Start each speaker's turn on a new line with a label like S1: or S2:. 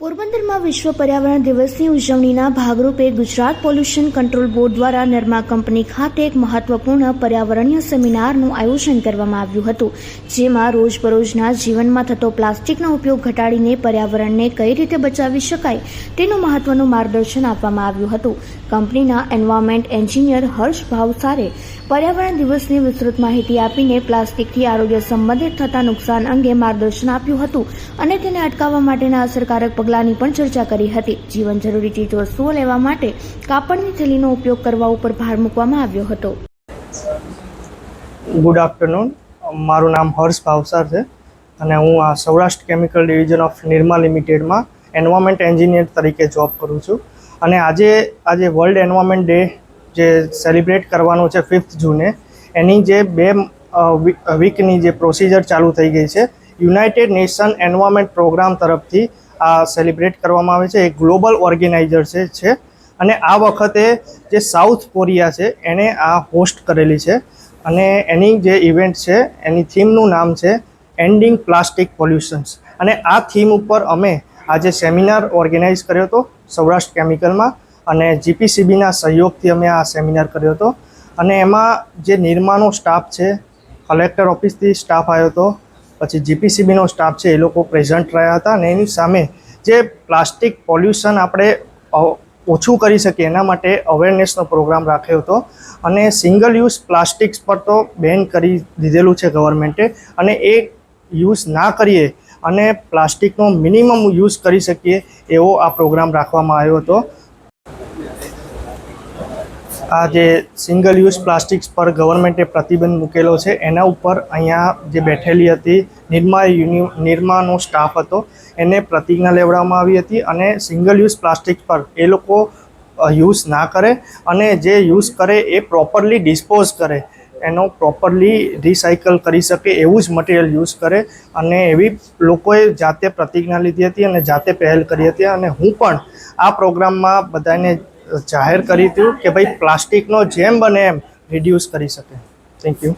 S1: પોરબંદરમાં વિશ્વ પર્યાવરણ દિવસની ઉજવણીના ભાગરૂપે ગુજરાત પોલ્યુશન કંટ્રોલ બોર્ડ દ્વારા નર્મા કંપની ખાતે એક મહત્વપૂર્ણ પર્યાવરણીય સેમિનારનું આયોજન કરવામાં આવ્યું હતું, જેમાં રોજબરોજના જીવનમાં થતો પ્લાસ્ટિકનો ઉપયોગ ઘટાડીને પર્યાવરણને કઈ રીતે બચાવી શકાય તેનું મહત્વનું માર્ગદર્શન આપવામાં આવ્યું હતું. કંપનીના એન્વાયરમેન્ટ એન્જિનિયર હર્ષ ભાવસારે પર્યાવરણ દિવસની વિસ્તૃત માહિતી આપીને પ્લાસ્ટિકથી આરોગ્ય સંબંધિત થતા નુકસાન અંગે માર્ગદર્શન આપ્યું હતું અને તેને અટકાવવા માટેના અસરકારક પગલાંની પણ ચર્ચા કરી હતી. જીવન જરૂરી ચીજવસ્તુઓ લેવા માટે કાપડની થેલીનો ઉપયોગ કરવા ઉપર ભાર મૂકવામાં આવ્યો હતો.
S2: ગુડ આફ્ટરનૂન મારું નામ હર્ષ ભાવસાર છે અને હું આ Saurashtra chemical division of Nirma લિમિટેડમાં environment engineer તરીકે જોબ કરું છું. અને આજે આજે વર્લ્ડ એન્વાયરમેન્ટ ડે જે સેલિબ્રેટ કરવાનો છે ફિફ્થ જૂને એની જે બે વીકની જે પ્રોસિજર ચાલુ થઈ ગઈ છે યુનાઇટેડ નેશન એન્વાયરમેન્ટ પ્રોગ્રામ તરફથી આ સેલિબ્રેટ કરવામાં આવે છે. એ ગ્લોબલ ઓર્ગેનાઇઝર છે અને આ વખતે જે સાઉથ કોરિયા છે એણે આ હોસ્ટ કરેલી છે. અને એની જે ઇવેન્ટ છે, એની થીમનું નામ છે એન્ડિંગ પ્લાસ્ટિક પોલ્યુશન્સ અને આ થીમ ઉપર અમે આજે સેમિનાર ઓર્ગેનાઇઝ કર્યો હતો, સૌરાષ્ટ્ર કેમિકલમાં અને જીપીસીબીના સહયોગથી અમે આ સેમિનાર કર્યો હતો. અને એમાં જે નિર્માણો સ્ટાફ છે કલેક્ટર ઓફિસથી સ્ટાફ આવ્યો હતો. પછી જીપીસીબીનો સ્ટાફ છે, એ લોકો પ્રેઝન્ટ રહ્યા હતા અને એની સામે જે પ્લાસ્ટિક પોલ્યુશન આપણે ઓછું કરી શકીએ, એના માટે અવેરનેસનો પ્રોગ્રામ રાખ્યો હતો. અને સિંગલ યુઝ પ્લાસ્ટિક્સ પર તો બેન કરી દીધેલું છે ગવર્મેન્ટે. અને એ યુઝ ના કરીએ અને પ્લાસ્ટિકનો મિનિમમ યુઝ કરી શકીએ એવો આ પ્રોગ્રામ રાખવામાં આવ્યો હતો. આ જે સિંગલ યુઝ પ્લાસ્ટિક્સ પર ગવર્મેન્ટે પ્રતિબંધ મૂકેલો છે, એના ઉપર અહીંયા જે બેઠેલી હતી નિરમા નિર્માનો સ્ટાફ હતો, એને પ્રતિજ્ઞા લેવડાવવામાં આવી હતી અને સિંગલ યુઝ પ્લાસ્ટિક પર એ લોકો યુઝ ના કરે અને જે યુઝ કરે એ પ્રોપરલી ડિસ્પોઝ કરે. એનો પ્રોપરલી રિસાયકલ કરી શકે એવું જ મટીરિયલ યુઝ કરે અને એવી લોકોએ જાતે પ્રતિજ્ઞા લીધી હતી અને જાતે પહેલ કરી હતી અને હું પણ આ પ્રોગ્રામમાં બધાને જાહેર કરી હતું કે ભાઈ પ્લાસ્ટિકનો જેમ બને એમ રિડ્યુસ કરી શકે. Thank you